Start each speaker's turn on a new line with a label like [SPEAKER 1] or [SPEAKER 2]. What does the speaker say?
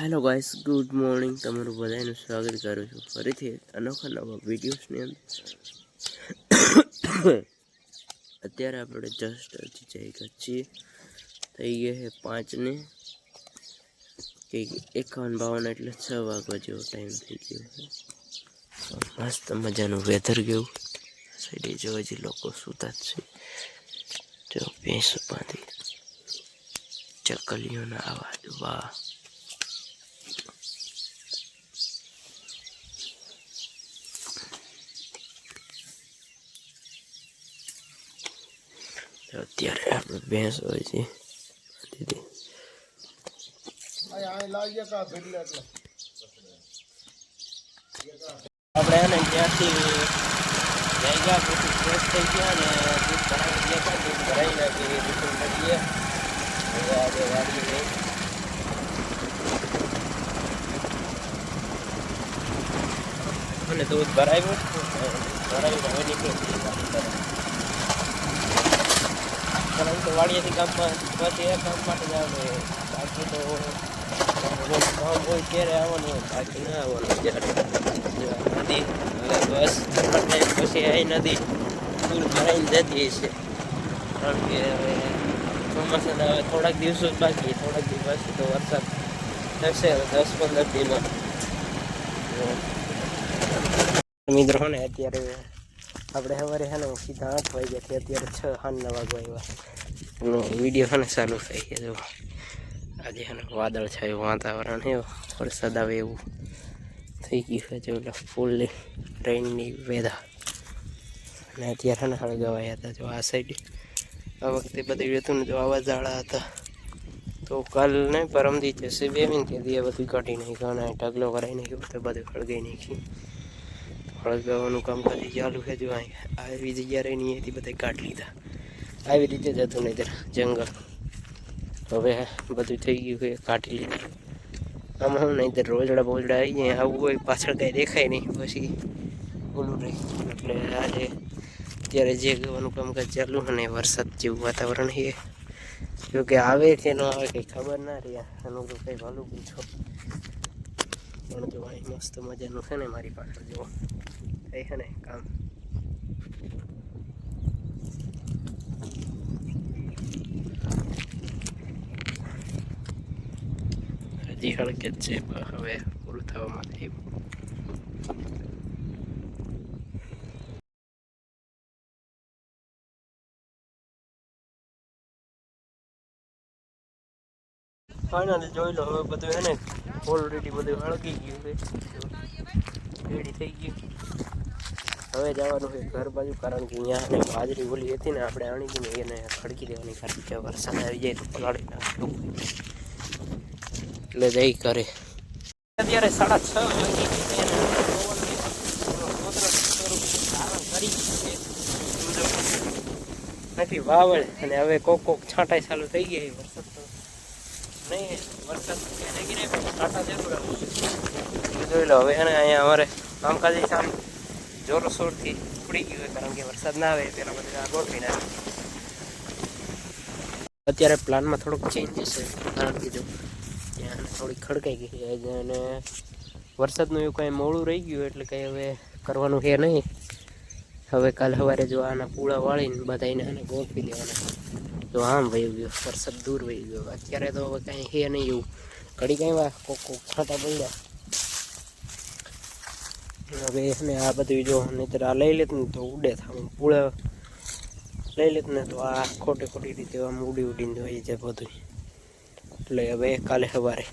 [SPEAKER 1] Hello guys good morning તમારું બધાનું સ્વાગત કરું છું. ફરીથી અનોખા નવા વિડીયોઝની અંદર. અત્યારે આપણે જસ્ટ હજી જઈ છીએ. થઈ ગયા છે પાંચને. કંઈક એકાવન બાવન એટલે છ વાગવા જેવો ટાઈમ થઈ ગયો છે. મસ્ત મજાનું વેધર ગયું સાઈડે જો હજી લોકો સૂતા જ છે. જો ભેંસ બાંધી. ચકલીઓના અવાજ વાહ. અત્યારે આપણે ભેંસ હોય છે દીદી આપણે એને ત્યાંથી જઈ ગયા પછી ફ્રેશ થઈ ગયા ને દૂધ ભરાઈ ગયા હતા દૂધ ભરાઈ નાખી દૂધ કરીએ હવે આજે વાડી ગઈ અને દૂધ ભરાયું ભરાયું હવે નીકળી પરંતુ તો વાડીએથી ગામમાં પછી એક કામ માટે આવે. બાકી તો કામ હોય ત્યારે આવવાનું ના આવવાનું જ્યારે નદી બસ પછી અહીં નદી દૂર ભરાઈને જતી કારણ કે હવે હવે થોડાક દિવસો જ બાકી, થોડાક દિવસ તો વરસાદ થશે દસ પંદર દિનમાં મિત્રો ને, અત્યારે આપણે સવારે છે ને સીધા આઠ વાગ્યાથી અત્યારે છ, સાંજના વાગવા આવ્યા. એનો વીડિયો છે ને ચાલુ થઈ ગયો જો આજે છે ને વાદળ છાયું વાતાવરણ છે વરસાદ આવે એવું થઈ ગયું છે જો એટલે ફૂલની રેનની વેધા અને અત્યારે છે ને હળગાવાયા હતા જો આ સાઈડ આ વખતે બધું હતું ને જો આવા ઝાડા હતા, તો કાલ નહીં પરમદી જશે બે મિનિટ તેથી બધું કાઢી નાખ્યું, અને ઢગલો કરાવી નાખ્યો તો બધું હળગાઈ નાખ્યું. હળગાવાનું કામ કરી ચાલુ છે જો આવી જગ્યા રહી નહીં હતી બધા કાઢ લીધા. આવી રીતે જતું નહીં જંગલ. હવે બધું થઈ ગયું છે, કાઢી લીધું. આમાં હું નહીં રોજડા બોજડા આવી જાય, આવું હોય, પાછળ કાંઈ દેખાય નહીં. પછી ઓલું રહી એટલે આજે અત્યારે જે ગવાનું કામકાજ ચાલુ અને વરસાદ જેવું વાતાવરણ છે. જો કે આવે છે ન આવે કંઈ ખબર ના રહી. આનું તો કંઈ ભલું પૂછો. પણ જો અહીં મસ્ત મજાનું છે ને મારી પાછળ જુઓ થઈ છે ને કામ. હજી હળકે છે હવે પૂરું થવામાં થયું ફાઇનલી જોઈ લો, હવે બધું એને ઓલરેડી બધું હળગી ગયું છે. રેડી થઈ ગયું. હવે જવાનું છે ઘર બાજુ, કારણ કે અહીંયા બાજરી ઓલી હતી ને, આપણે આણી હતી એને ખડકી દેવાની કારણ કે વરસાદ આવી જાય તો પલાળી નાખતું એટલે જઈ કરે અત્યારે સાડા છ વાગી ગઈ નથી વાવળ અને હવે કોક કોક છાંટાઈ ચાલુ થઈ ગઈ વરસાદ. તો નહીં, વરસાદ જોઈ હવે એને અહીંયા અમારે કામકાજ આમ જોરશોરથી ઉપડી ગયું કારણ કે વરસાદ ના આવે પેલા બધા ગોઠવી નાખે. અત્યારે પ્લાનમાં થોડોક ચેન્જ છે, કારણ કે જો ત્યાં થોડી ખડકાઈ ગઈ છે, અને વરસાદનું એવું કાંઈ મોડું રહી ગયું, એટલે કંઈ હવે કરવાનું છે નહીં. હવે કાલ સવારે જો આના પૂળા વાળીને બધા એને આને ગોઠવી દેવાના તો આમ વહી ગયો, વરસાદ દૂર વહી ગયો. અત્યારે તો હવે કાંઈ હે નહીં એવું. ઘડી કાંઈ વા કોક છાંટા પડ્યા. હવે એને આ બધું જો નહીતર આ લઈ લેત ને તો ઉડે થામ. પૂળા લઈ લેત ને તો આ ખોટી ખોટી રીતે આમ ઉડી ઉડીને જોઈએ છે બધું એટલે હવે કાલે સવારે